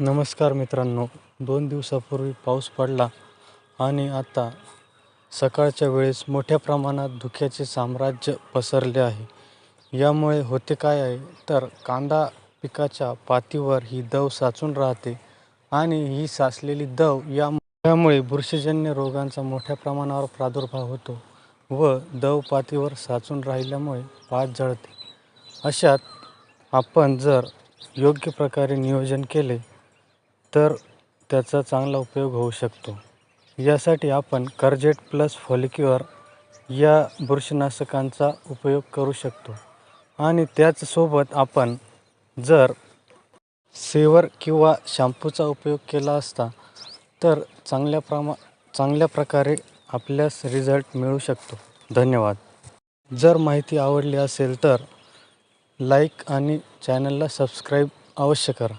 नमस्कार मित्रांनो. दोन दिवसापूर्वी पाऊस पडला आणि आता सकाळच्या वेळेस मोठ्या प्रमाणात धुक्याचे साम्राज्य पसरले आहे. यामुळे होते काय आहे? तर कांदा पिकाच्या पातीवर ही दव साचून राहते आणि ही साचलेली दव या यामुळे बुरशीजन्य रोगांचा मोठ्या प्रमाणावर प्रादुर्भाव होतो व दव पातीवर साचून राहिल्यामुळे पात जळते. अशात आपण जर योग्य प्रकारे नियोजन केले तर त्याचा चांगला उपयोग होऊ शकतो. यासाठी आपण कर्जेट प्लस फॉलिक्युअर या बुरशीनाशकांचा उपयोग करू शकतो. आणि त्याचसोबत आपण जर सेवर किंवा शॅम्पूचा उपयोग केला असता तर चांगल्या प्रमा चांगल्या प्रकारे आपल्यास रिझल्ट मिळू शकतो. धन्यवाद. जर माहिती आवडली असेल तर लाईक आणि चॅनलला सबस्क्राईब अवश्य करा.